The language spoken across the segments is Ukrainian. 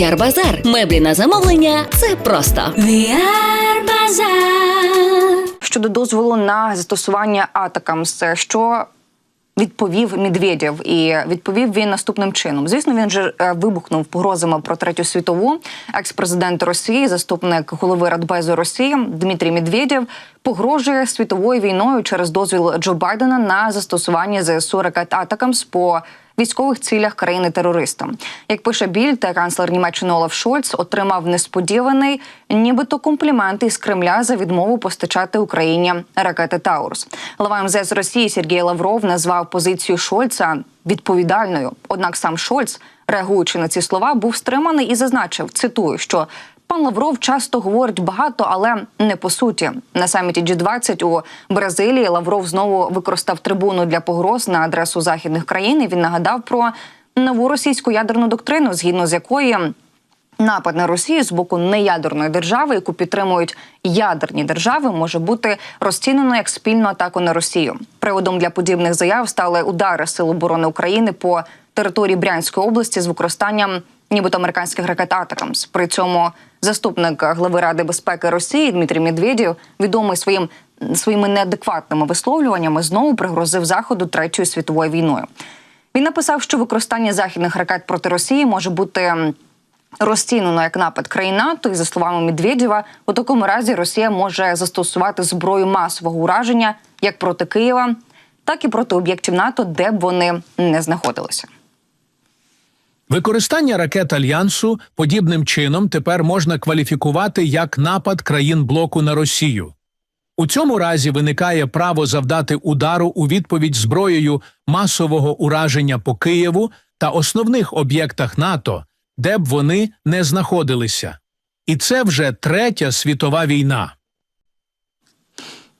VR Базар. Меблі на замовлення це просто. VR Базар. щодо дозволу на застосування атакамс, що відповів Медведєв, і відповів він наступним чином. Звісно, він же е, вибухнув погрозами про третю світову. Екс-президент Росії, заступник голови Радбезу Росії Дмитрій Медведєв погрожує світовою війною через дозвіл Джо Байдена на застосування ЗСУ ракет атакамс по військових цілях країни-терориста. Як пише Біль, та канцлер Німеччини Олаф Шольц отримав несподіваний, нібито комплімент із Кремля за відмову постачати Україні ракети Таурус. Глава МЗС Росії Сергій Лавров назвав позицію Шольца відповідальною. Однак сам Шольц, реагуючи на ці слова, був стриманий і зазначив: цитую, що Пан Лавров часто говорить багато, але не по суті. На саміті G20 у Бразилії Лавров знову використав трибуну для погроз на адресу західних країн. і Він нагадав про нову російську ядерну доктрину, згідно з якої напад на Росію з боку неядерної держави, яку підтримують ядерні держави, може бути розцінено як спільну атаку на Росію. Приводом для подібних заяв стали удари Сил оборони України по території Брянської області з використанням нібито американських ракет Атакамс. При цьому заступник глави Ради безпеки Росії Дмитрій Медведєв, відомий своїм своїми неадекватними висловлюваннями, знову пригрозив заходу третьою світовою війною. Він написав, що використання західних ракет проти Росії може бути розцінено як напад країн НАТО. І за словами Медведєва, у такому разі Росія може застосувати зброю масового ураження як проти Києва, так і проти об'єктів НАТО, де б вони не знаходилися. Використання ракет альянсу подібним чином тепер можна кваліфікувати як напад країн блоку на Росію. У цьому разі виникає право завдати удару у відповідь зброєю масового ураження по Києву та основних об'єктах НАТО, де б вони не знаходилися. І це вже третя світова війна.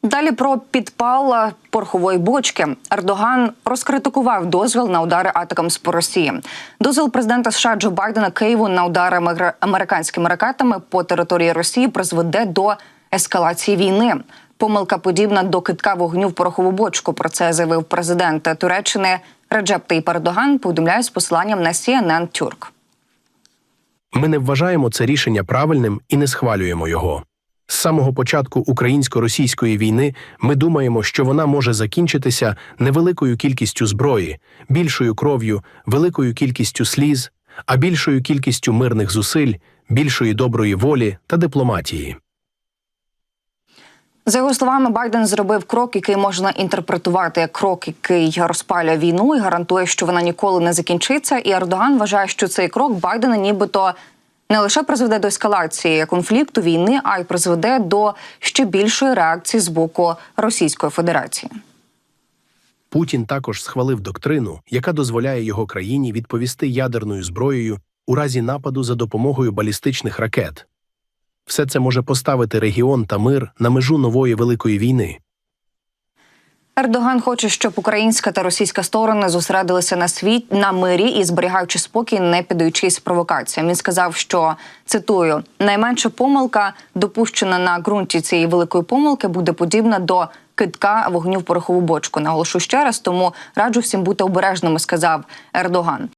Далі про підпал порохової бочки Ердоган розкритикував дозвіл на удари атакам з по Росії. Дозвіл президента США Джо Байдена Києву на удари амер- американськими ракетами по території Росії призведе до ескалації війни. Помилка подібна до китка вогню в порохову бочку. Про це заявив президент Туреччини Реджеп Таїп Ердоган. Повідомляє з посиланням на CNN Тюрк. Ми не вважаємо це рішення правильним і не схвалюємо його. З самого початку українсько-російської війни ми думаємо, що вона може закінчитися невеликою кількістю зброї, більшою кров'ю, великою кількістю сліз, а більшою кількістю мирних зусиль, більшої доброї волі та дипломатії. За його словами, Байден зробив крок, який можна інтерпретувати як крок, який розпалює війну і гарантує, що вона ніколи не закінчиться. І Ердоган вважає, що цей крок Байдена нібито не лише призведе до ескалації конфлікту війни, а й призведе до ще більшої реакції з боку Російської Федерації. Путін також схвалив доктрину, яка дозволяє його країні відповісти ядерною зброєю у разі нападу за допомогою балістичних ракет. Все це може поставити регіон та мир на межу нової великої війни. Ердоган хоче, щоб українська та російська сторони зосередилися на світ на мирі і зберігаючи спокій, не піддаючись провокаціям. Він сказав, що цитую: найменша помилка, допущена на ґрунті цієї великої помилки, буде подібна до китка вогню в порохову бочку. Наголошу ще раз, тому раджу всім бути обережними, сказав Ердоган.